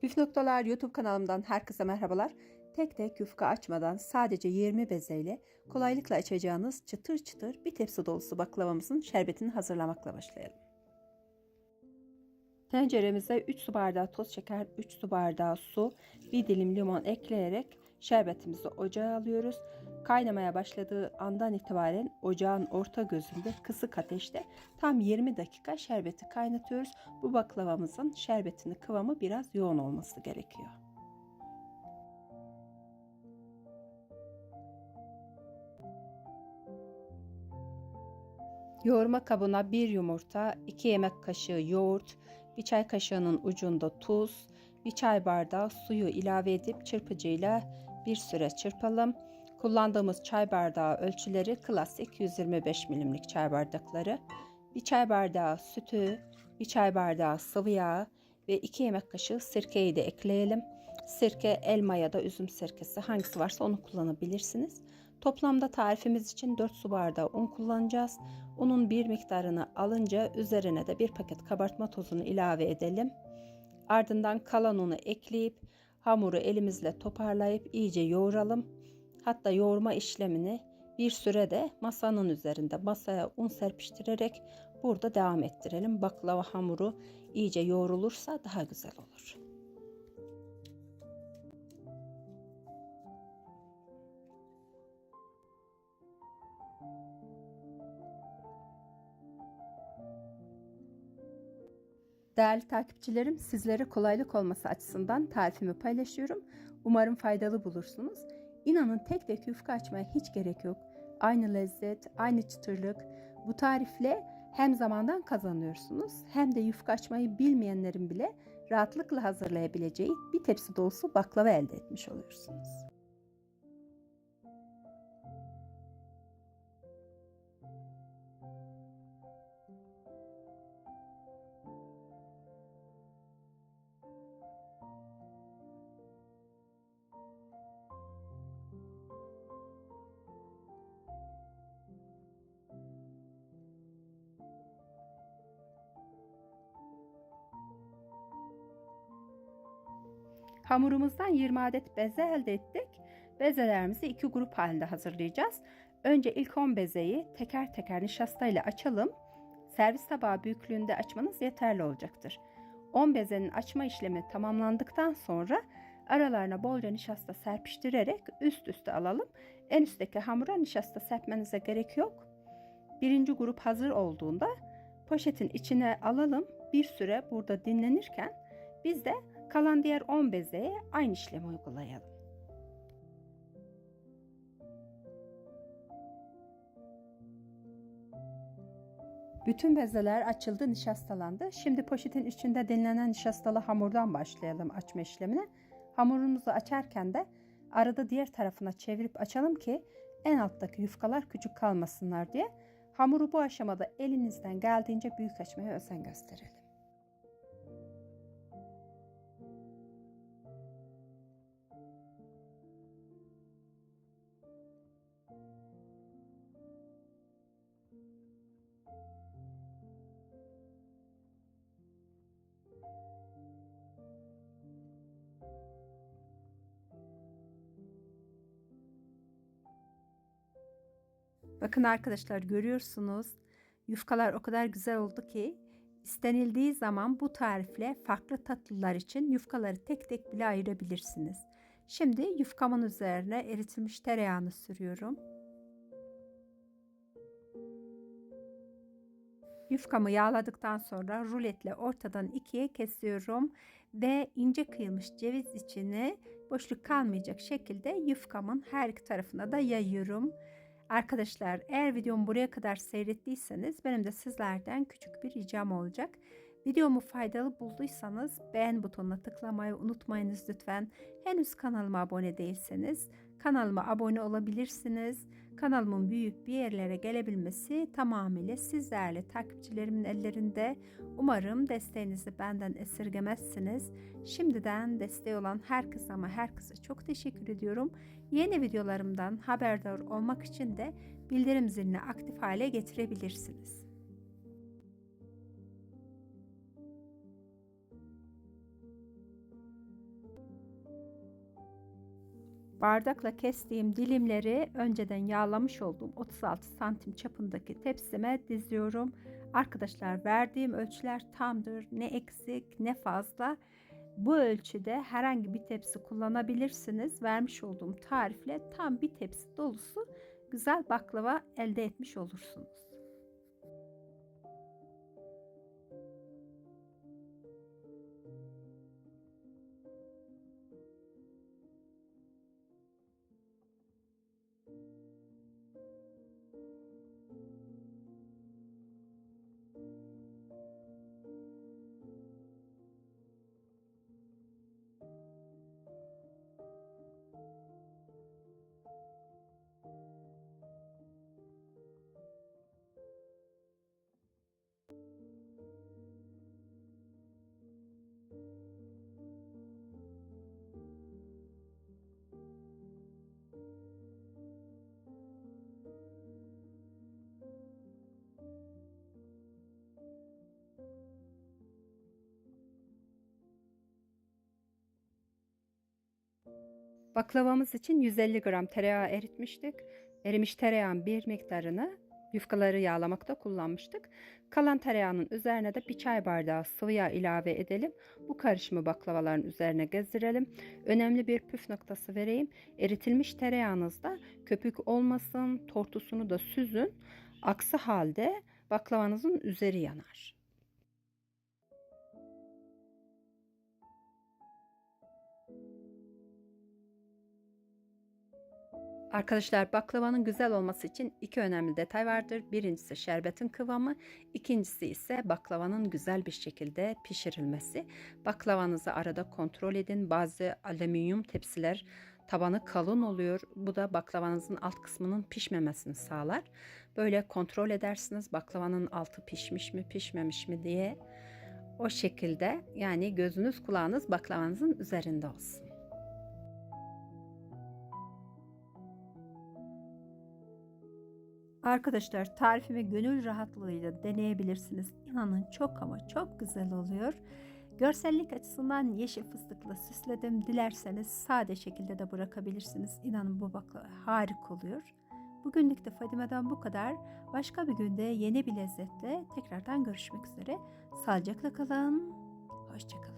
Püf Noktalar YouTube kanalımdan herkese merhabalar. Tek tek yufka açmadan sadece 20 bezeyle kolaylıkla açacağınız çıtır çıtır bir tepsi dolusu baklavamızın şerbetini hazırlamakla başlayalım. Tenceremize 3 su bardağı toz şeker, 3 su bardağı su, 1 dilim limon ekleyerek şerbetimizi ocağa alıyoruz. Kaynamaya başladığı andan itibaren ocağın orta gözünde kısık ateşte tam 20 dakika şerbeti kaynatıyoruz. Bu baklavamızın şerbetinin kıvamı biraz yoğun olması gerekiyor. Yoğurma kabına bir yumurta, 2 yemek kaşığı yoğurt, bir çay kaşığının ucunda tuz, bir çay bardağı suyu ilave edip çırpıcıyla bir süre çırpalım. Kullandığımız çay bardağı ölçüleri klasik 125 milimlik çay bardakları. Bir çay bardağı sütü, bir çay bardağı sıvı yağ ve 2 yemek kaşığı sirkeyi de ekleyelim. Sirke, elma ya da üzüm sirkesi hangisi varsa onu kullanabilirsiniz. Toplamda tarifimiz için 4 su bardağı un kullanacağız. Unun bir miktarını alınca üzerine de bir paket kabartma tozunu ilave edelim. Ardından kalan unu ekleyip hamuru elimizle toparlayıp iyice yoğuralım. Hatta yoğurma işlemini bir süre de masanın üzerinde masaya un serpiştirerek burada devam ettirelim. Baklava hamuru iyice yoğrulursa daha güzel olur. Değerli takipçilerim, sizlere kolaylık olması açısından tarifimi paylaşıyorum. Umarım faydalı bulursunuz. İnanın tek tek yufka açmaya hiç gerek yok. Aynı lezzet, aynı çıtırlık. Bu tarifle hem zamandan kazanıyorsunuz hem de yufka açmayı bilmeyenlerin bile rahatlıkla hazırlayabileceği bir tepsi dolusu baklava elde etmiş oluyorsunuz. Hamurumuzdan 20 adet beze elde ettik. Bezelerimizi iki grup halinde hazırlayacağız. Önce ilk 10 bezeyi teker teker nişasta ile açalım. Servis tabağı büyüklüğünde açmanız yeterli olacaktır. 10 bezenin açma işlemi tamamlandıktan sonra aralarına bolca nişasta serpiştirerek üst üste alalım. En üstteki hamura nişasta serpmenize gerek yok. Birinci grup hazır olduğunda poşetin içine alalım. Bir süre burada dinlenirken biz de Kalan diğer 10 bezeye aynı işlemi uygulayalım. Bütün bezeler açıldı, nişastalandı. Şimdi poşetin içinde dinlenen nişastalı hamurdan başlayalım açma işlemine. Hamurumuzu açarken de arada diğer tarafına çevirip açalım ki en alttaki yufkalar küçük kalmasınlar diye. Hamuru bu aşamada elinizden geldiğince büyük açmaya özen gösterelim. Bakın arkadaşlar görüyorsunuz yufkalar o kadar güzel oldu ki istenildiği zaman bu tarifle farklı tatlılar için yufkaları tek tek bile ayırabilirsiniz. Şimdi yufkamın üzerine eritilmiş tereyağını sürüyorum. Yufkamı yağladıktan sonra ruletle ortadan ikiye kesiyorum ve ince kıyılmış ceviz içini boşluk kalmayacak şekilde yufkamın her iki tarafına da yayıyorum. Arkadaşlar eğer videomu buraya kadar seyrettiyseniz benim de sizlerden küçük bir ricam olacak. Videomu faydalı bulduysanız beğen butonuna tıklamayı unutmayınız lütfen. Henüz kanalıma abone değilseniz kanalıma abone olabilirsiniz. Kanalımın büyük bir yerlere gelebilmesi tamamıyla sizlerle takipçilerimin ellerinde. Umarım desteğinizi benden esirgemezsiniz. Şimdiden desteği olan herkese ama herkese çok teşekkür ediyorum. Yeni videolarımdan haberdar olmak için de bildirim zilini aktif hale getirebilirsiniz. Bardakla kestiğim dilimleri önceden yağlamış olduğum 36 santim çapındaki tepsime diziyorum. Arkadaşlar verdiğim ölçüler tamdır. Ne eksik ne fazla. Bu ölçüde herhangi bir tepsi kullanabilirsiniz. Vermiş olduğum tarifle tam bir tepsi dolusu güzel baklava elde etmiş olursunuz. Baklavamız için 150 gram tereyağı eritmiştik. Erimiş tereyağın bir miktarını yufkaları yağlamakta kullanmıştık. Kalan tereyağının üzerine de bir çay bardağı sıvı yağ ilave edelim. Bu karışımı baklavaların üzerine gezdirelim. Önemli bir püf noktası vereyim. Eritilmiş tereyağınızda köpük olmasın, tortusunu da süzün. Aksi halde baklavanızın üzeri yanar. Arkadaşlar baklavanın güzel olması için iki önemli detay vardır. Birincisi şerbetin kıvamı, ikincisi ise baklavanın güzel bir şekilde pişirilmesi. Baklavanızı arada kontrol edin. Bazı alüminyum tepsiler tabanı kalın oluyor. Bu da baklavanızın alt kısmının pişmemesini sağlar. Böyle kontrol edersiniz baklavanın altı pişmiş mi pişmemiş mi diye. O şekilde yani gözünüz kulağınız baklavanızın üzerinde olsun. Arkadaşlar tarifimi gönül rahatlığıyla deneyebilirsiniz. İnanın çok ama çok güzel oluyor. Görsellik açısından yeşil fıstıkla süsledim. Dilerseniz sade şekilde de bırakabilirsiniz. İnanın bu baklava harika oluyor. Bugünlük de Fadime'den bu kadar. Başka bir günde yeni bir lezzetle tekrardan görüşmek üzere. Sağlıcakla kalın. Hoşçakalın.